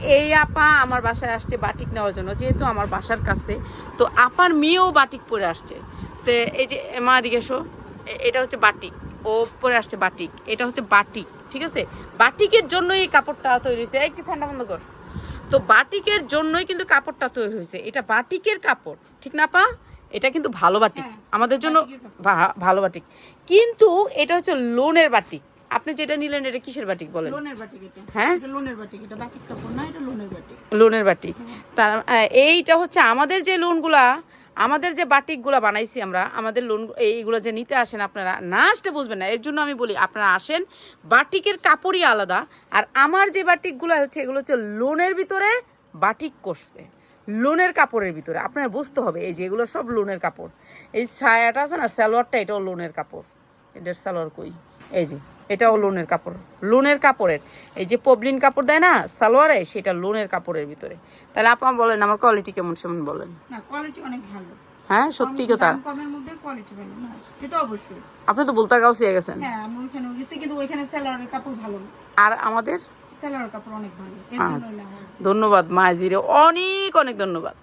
এই আপা আমার বাসায় আসছে বাটিক নেওয়ার জন্য যেহেতু আমার বাসার কাছে। তো আপার মেয়েও বাটিক পরে আসছে। তো এই যে মা দিকে এসো। এটা হচ্ছে বাটিক। ও পরে আসছে বাটিক। এটা হচ্ছে বাটিক ঠিক আছে? বাটিকের জন্য এই কাপড়টা তৈরি হয়েছে। এই কি ঠান্ডা বন্ধ কর। তো বাটিকের জন্যই কিন্তু কাপড়টা তৈরি হয়েছে। এটা বাটিকের কাপড় ঠিক না পা এটা কিন্তু ভালো বাটিক। হ্যাঁ, আমাদের জন্য ভালো বাটিক। কিন্তু এটা হচ্ছে লোনের বাটিক। আপনি যেটা নিলেন এটা কিসের বাটিক বলেন? লোনের বাটিক এটা। হ্যাঁ? এটা লোনের বাটিক এটা বাটিক কাপড় না এটা লোনের বাটিক। লোনের বাটিক। তার এইটা হচ্ছে আমাদের যে লোনগুলা আমাদের যে বাটিকগুলা বানাইছি আমরা আমাদের লোন এইগুলো যে নিতে আসেন আপনারা না আসতে বুঝবেন না। এর জন্য আমি বলি আপনারা আসেন বাটিকের কাপড়ই আলাদা আর আমার যে বাটিকগুলো হচ্ছে এগুলো হচ্ছে লোনের ভিতরে বাটিক করছে লোনের কাপড়ের ভিতরে। আপনার বুঝতে হবে এই যে এগুলো সব লোনের কাপড়। এই ছায়াটা আছে না সালোয়ারটা এটাও লোনের কাপড়। এটার সালোয়ার কই? এই যে এটাও লোনের কাপড়। লোনের কাপড়ের এই যে পবলিন কাপড় দেয় না সালোয়ারে সেটা লোনের কাপড়ের ভিতরে। তাহলে আপনার বলেন আমার কোয়ালিটি কেমন সেমন বলেন। না কোয়ালিটি অনেক ভালো। হ্যাঁ সত্যি কথা। কমের মধ্যে কোয়ালিটি ভালো না সেটা অবশ্যই। আপনি তো বলতে গাউসিয়া গেছেন। হ্যাঁ আমি ওইখানে গেছি কিন্তু ওইখানে সেলারের কাপড় ভালো। আর আমাদের? সেলারের কাপড় অনেক ভালো আচ্ছা। ধন্যবাদ মাজিরে অনেক অনেক ধন্যবাদ।